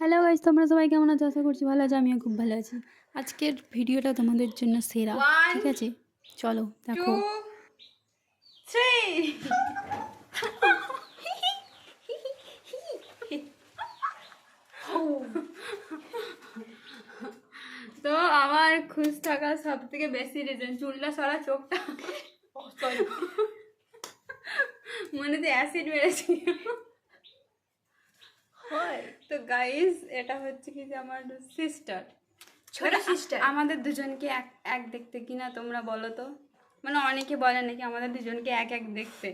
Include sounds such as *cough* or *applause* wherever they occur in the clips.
Hello guys তোমরা সবাই কেমন আছো? আশা করছি ভালো আছো আমিও খুব ভালো আছি। আজকের ভিডিওটা তোমাদের জন্য সেরা ঠিক আছে? চলো দেখো। তো আমার খুশ থাকার সব থেকে বেশি রিজন চুলটা সরা চোখটা। মনে তো অ্যাসিড মেরেছি তো গাইস এটা হচ্ছে কি যে আমার সিস্টার ছোট sister? আমাদের দুজনকে এক এক দেখতে কিনা তোমরা বলো তো। মানে অনেকে বলে নাকি আমাদের দুজনকে এক এক দেখতে।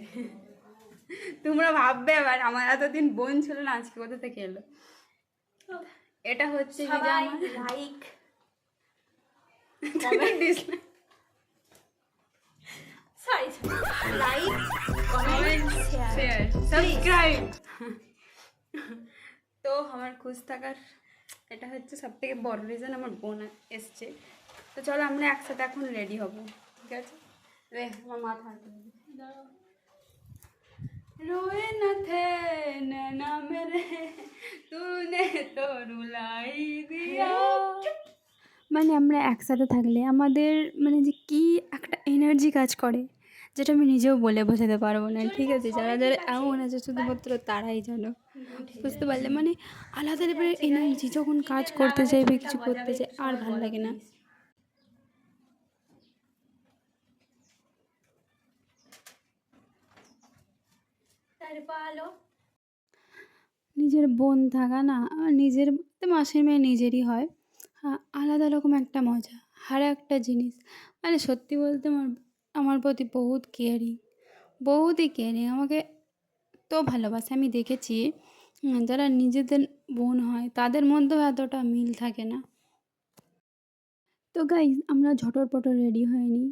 তোমরা ভাববে এবার আমার এতদিন বোন ছিল না আজকে কোথা থেকে এলো? এটা হচ্ছে like sorry like comment share subscribe. তো আমার খুশ থাকার এটা হচ্ছে সব থেকে বড় রিজন আমার বোন এসছে। তো চলো আমরা একসাথে এখন রেডি হব, ঠিক আছে? রে আমার মাথা রোয়ে না থে না মেরে, তুনে তো রুলাই দিয়া। মানে আমরা একসাথে থাকলে আমাদের মানে যে কি একটা এনার্জি কাজ করে। যেটা আমি নিজেও বলে বোঝাতে পারব না। ঠিক আছে, যারা যারা এমন আছে, শুধুমাত্র তারাই জানো। বুঝতে পারলে? মানে আলাদা লেভেলের এনার্জি যখন কাজ করতে যাই বা কিছু করতে যাই আর ভালো লাগে না। নিজের বোন থাকা না নিজের মাসির মেয়ে নিজেরই হয়। হ্যাঁ আলাদা রকম একটা মজা আর একটা জিনিস। মানে সত্যি বলতে আমার আমার প্রতি বহুত কেয়ারিং বহুতই কেয়ারিং আমাকে তো ভালোবাসে, আমি দেখেছি যারা নিজেদের বোন হয়, তাদের মধ্যেও এতটা মিল থাকে না। তো গাই আমরা ঝটর পটর রেডি হয়নি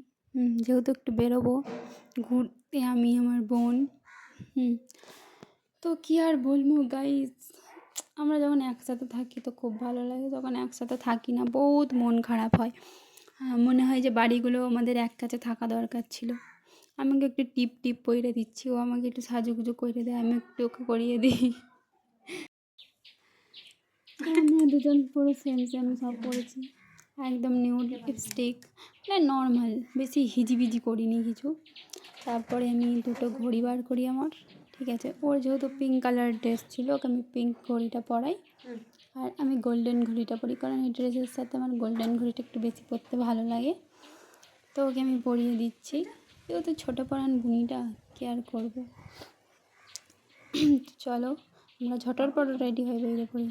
যেহেতু একটু বেরোবো, ঘুরতে আমি আমার বোন। হুম, তো কী আর বলব গাইজ আমরা যখন একসাথে থাকি তো খুব ভালো লাগে, যখন একসাথে থাকি না, বহুত মন খারাপ হয়। মনে হয় যে বাড়িগুলো আমাদের এক কাছে থাকা দরকার ছিল। আমাকে একটু টিপ টিপ কইরে দিচ্ছি। ও আমাকে একটু সাজুগুজু করে দেয়। আমি একটু ওকে করিয়ে দিই। দুজন পুরো সেম সেম সব করেছি। একদম নিউ লিপস্টিক মানে নর্মাল বেশি হিজিবিজি করিনি কিছু। তারপরে আমি দুটো ঘড়ি বার করি আমার, ঠিক আছে? ওর যেহেতু পিঙ্ক কালার ড্রেস ছিল, ওকে আমি পিঙ্ক ঘড়িটা পরাই। আর আমি গোল্ডেন ঘড়িটা পরি কারণ এই ড্রেসের সাথে আমার গোল্ডেন ঘড়িটা একটু বেশি পরতে ভালো লাগে। তো ওকে আমি পরিয়ে দিচ্ছি। যেহেতু ছোটো পরান বুনিটা কেয়ার করব? *clears throat* চলো, আমরা ঝটর পর রেডি হয়ে বেরিয়ে পড়ি।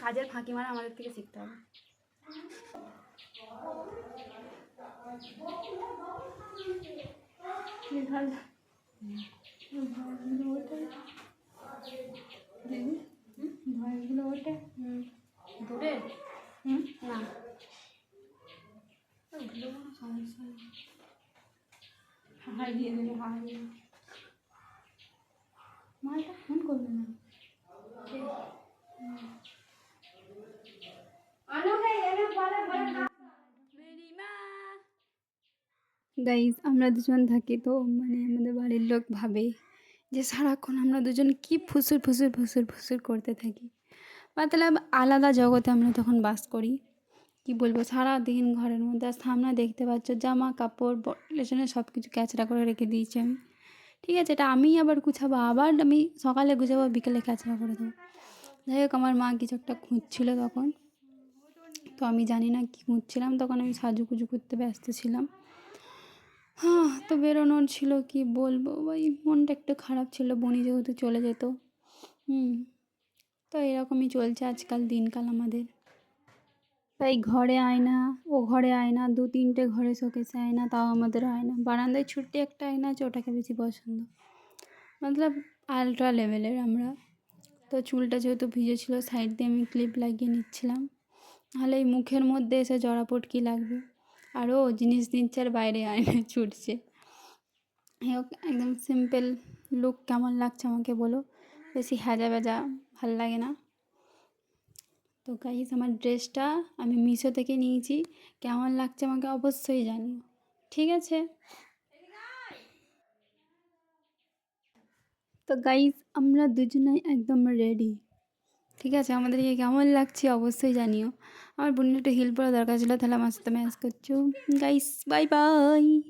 কাজের ফাঁকি মারা আমাদের থেকে শিখতে হবে। ভয়গুলো ওঠে দূরে না দিয়ে দেবে হাই মালটা ফোন করবে না গাইজ আমরা দুজন থাকি তো মানে আমাদের বাড়ির লোক ভাবে যে সারাক্ষণ আমরা দুজন কি ফুসুর ফুসুর ফুসুর ফুসুর করতে থাকি। মতলব আলাদা জগতে আমরা তখন বাস করি। কি বলব সারা দিন ঘরের মধ্যে সামনে দেখতে পাচ্ছ জামা কাপড় লেশনে সব কিছু ক্যাচড়া করে রেখে দিয়েছি আমি। ঠিক আছে, এটা আমি আবার গুছাবো, আবার আমি সকালে গুছাবো, বিকেলে ক্যাচড়া করে দেবো। যাই হোক, আমার মা কিছু একটা খুঁজছিল তখন। তো আমি জানি না কী খুঁজছিলাম, তখন আমি সাজুগুজু করতে ব্যস্ত ছিলাম। হ্যাঁ তো বেরোনোর ছিল, কি বলব? ওই মনটা একটু খারাপ ছিল, বনি যেহেতু চলে যেত। হুম, তো এরকমই চলছে আজকাল দিনকাল আমাদের। তাই ঘরে আয়না ও ঘরে আয়না দু তিনটে ঘরে শোকেসে আয়না তাও আমাদের আয়না বারান্দায় ছুট্টি একটা আয়না আছে ওটাকে বেশি পছন্দ। মতলব আলট্রা লেভেলের আমরা। তো চুলটা যেহেতু ভিজে ছিল সাইড দিয়ে আমি ক্লিপ লাগিয়ে নিচ্ছিলাম। নাহলে এই মুখের মধ্যে এসে জড়া পটকি লাগবে। আরও জিনিস নিচ্ছে আর বাইরে আয়না ছুটছে। হোক, একদম সিম্পল লুক কেমন লাগছে আমাকে বলো? বেশি হ্যাজা ব্যাজা ভালো লাগে না। তো গাইস আমার ড্রেসটা আমি মিশো থেকে নিয়েছি। কেমন লাগছে আমাকে অবশ্যই জানিও। ঠিক আছে? তো গাইস আমরা দুজনেই একদম রেডি ঠিক আছে? আমাদেরকে কেমন লাগছে অবশ্যই জানিও। আমার বোনের একটু হেল্প করা দরকার ছিল, তাহলে আমার সাথে ম্যাচ করছ। Guys bye bye